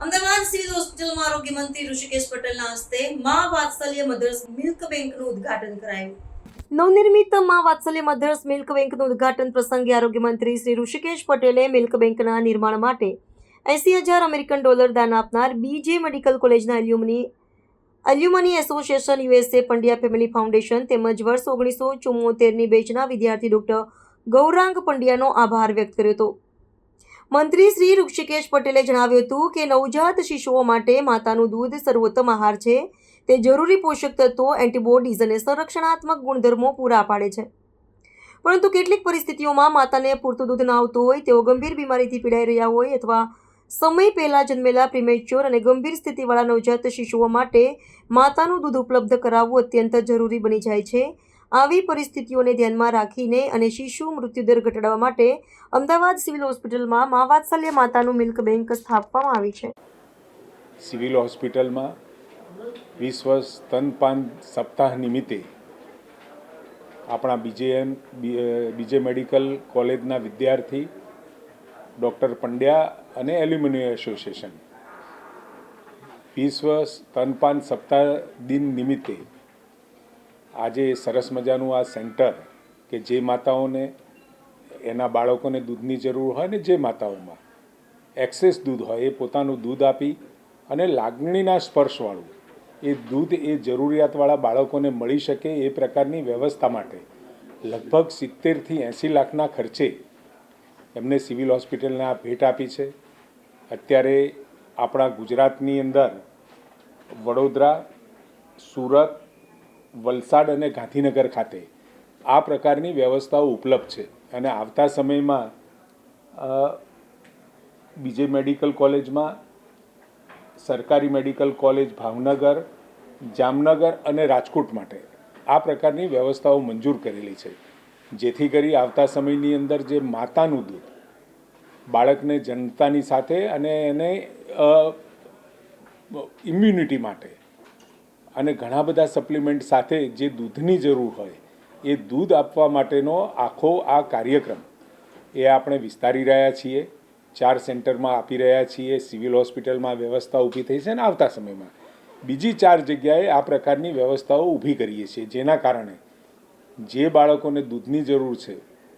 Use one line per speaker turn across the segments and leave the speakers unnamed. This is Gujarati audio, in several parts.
રાજ્યમંત્રી ઋષિકેશ પટેલના હસ્તે મા વાત્સલ્ય મધર્સ મિલ્ક બેંકનું ઉદ્ઘાટન કરાયું. નવનિર્મિત મા વાત્સલ્ય મધર્સ મિલ્ક બેંકનું ઉદ્ઘાટન પ્રસંગે આરોગ્ય મંત્રી શ્રી ઋષિકેશ પટેલે મિલ્ક બેંકના નિર્માણ માટે એંસી હજાર અમેરિકન ડોલર દાન આપનાર બીજે મેડિકલ કોલેજના alumni alumni association USA Pandya family foundation તેમજ વર્ષ ઓગણીસો ચુમ્મોતેરની બેચના વિદ્યાર્થી ડોક્ટર ગૌરાંગ પંડ્યાનો આભાર વ્યક્ત કર્યો હતો. મંત્રી શ્રી ઋષિકેશ પટેલે જણાવ્યું હતું કે નવજાત શિશુઓ માટે માતાનું દૂધ સર્વોત્તમ આહાર છે. તે જરૂરી પોષક તત્વો, એન્ટીબોડીઝ અને સંરક્ષણાત્મક ગુણધર્મો પૂરા પાડે છે. પરંતુ કેટલીક પરિસ્થિતિઓમાં માતાને પૂરતું દૂધ ના આવતું હોય, તેઓ ગંભીર બીમારીથી પીડાઈ રહ્યા હોય અથવા સમય પહેલાં જન્મેલા પ્રિમેચ્યોર અને ગંભીર સ્થિતિવાળા નવજાત શિશુઓ માટે માતાનું દૂધ ઉપલબ્ધ કરાવવું અત્યંત જરૂરી બની જાય છે. આવી પરિસ્થિતિઓને ધ્યાનમાં રાખીને અને શિશુ મૃત્યુદર ઘટાડવા માટે અમદાવાદ સિવિલ હોસ્પિટલમાં મા વાત્સલ્ય માતાનું મિલ્ક બેંક સ્થાપવામાં આવી છે.
સિવિલ હોસ્પિટલમાં વિશ્વ સ્તનપાન સપ્તાહ નિમિત્તે આપણા બીજેએમ બીજે મેડિકલ કોલેજના વિદ્યાર્થી ડૉક્ટર પંડ્યા અને એલ્યુમિનિયમ એસોસિએશન. વિશ્વ સ્તનપાન સપ્તાહ દિન નિમિત્તે આજે સરસ મજાનું આ સેન્ટર કે જે માતાઓને, એના બાળકોને દૂધની જરૂર હોય ને જે માતાઓમાં. એક્સેસ દૂધ હોય, એ પોતાનું દૂધ આપી અને લાગણીના સ્પર્શવાળું, એ દૂધ એ જરૂરિયાતવાળા બાળકોને મળી શકે એ પ્રકારની વ્યવસ્થા માટે. લગભગ સિત્તેરથી એંસી લાખના ખર્ચે એમને સિવિલ હોસ્પિટલને આ ભેટ આપી છે. અત્યારે આપણા ગુજરાતની અંદર વડોદરા, સુરત વલસાડ અને ગાંધીનગર ખાતે આ પ્રકારની વ્યવસ્થાઓ ઉપલબ્ધ છે. અને આવતા સમયમાં બીજે મેડિકલ કોલેજમાં, સરકારી મેડિકલ કોલેજ ભાવનગર, જામનગર અને રાજકોટ માટે આ પ્રકારની વ્યવસ્થાઓ મંજૂર કરેલી છે. જેથી કરી આવતા સમયની અંદર જે માતાનું દૂધ, બાળકને જનતાની સાથે અને એને ઇમ્યુનિટી માટે અને ઘણા બધા સપ્લિમેન્ટ સાથે જે દૂધની જરૂર હોય, એ દૂધ આપવા માટેનો આખો આ કાર્યક્રમ. એ આપણે વિસ્તારી રહ્યા છીએ, ચાર સેન્ટરમાં આપી રહ્યા છીએ, સિવિલ હોસ્પિટલમાં વ્યવસ્થા ઊભી થઈ છે અને આવતા સમયમાં બીજી ચાર જગ્યાએ આ પ્રકારની વ્યવસ્થાઓ ઊભી કરીએ છીએ. જેના કારણે જે બાળકોને દૂધની જરૂર છે,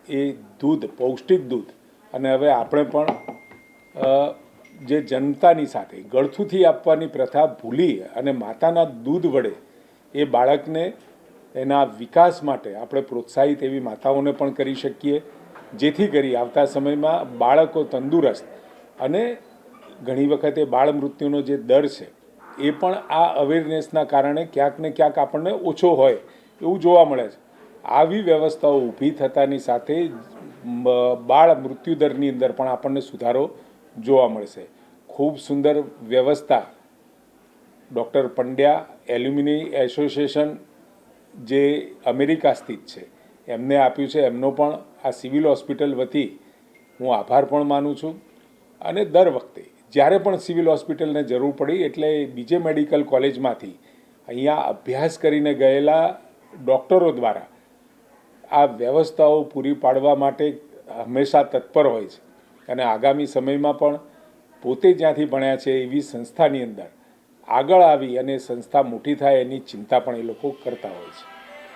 એ દૂધ, પૌષ્ટિક દૂધ, અને હવે આપણે પણ જે જનતાની સાથે ગળથુથી આપવાની પ્રથા ભૂલી અને માતાના દૂધ વડે એ બાળકને એના વિકાસ માટે આપણે પ્રોત્સાહિત એવી માતાઓને પણ કરી શકીએ, જેથી કરી આવતા સમયમાં બાળકો તંદુરસ્ત અને ઘણી વખતે બાળ મૃત્યુનો જે દર છે, એ પણ આ અવેરનેસના કારણે ક્યાંક ને ક્યાંક આપણને ઓછો હોય એવું જોવા મળે છે. આવી વ્યવસ્થાઓ ઊભી થતાની સાથે બાળ મૃત્યુદરની અંદર પણ આપણને સુધારો જોવા મળશે. ખૂબ સુંદર વ્યવસ્થા ડૉક્ટર પંડ્યા એલ્યુમિની એસોસિએશન જે અમેરિકા સ્થિત છે, એમને આપ્યું છે. એમનો પણ આ સિવિલ હોસ્પિટલ વતી હું આભાર પણ માનું છું. અને દર વખતે જ્યારે પણ સિવિલ હોસ્પિટલને જરૂર પડી એટલે બીજે મેડિકલ કોલેજમાંથી અહીંયા અભ્યાસ કરીને ગયેલા ડૉક્ટરો દ્વારા આ વ્યવસ્થાઓ પૂરી પાડવા માટે હંમેશા તત્પર હોય છે. અને આગામી સમયમાં પણ પોતે જ્યાંથી ભણ્યા છે એવી સંસ્થાની અંદર આગળ આવી અને સંસ્થા મોટી થાય એની ચિંતા પણ એ લોકો કરતા હોય છે.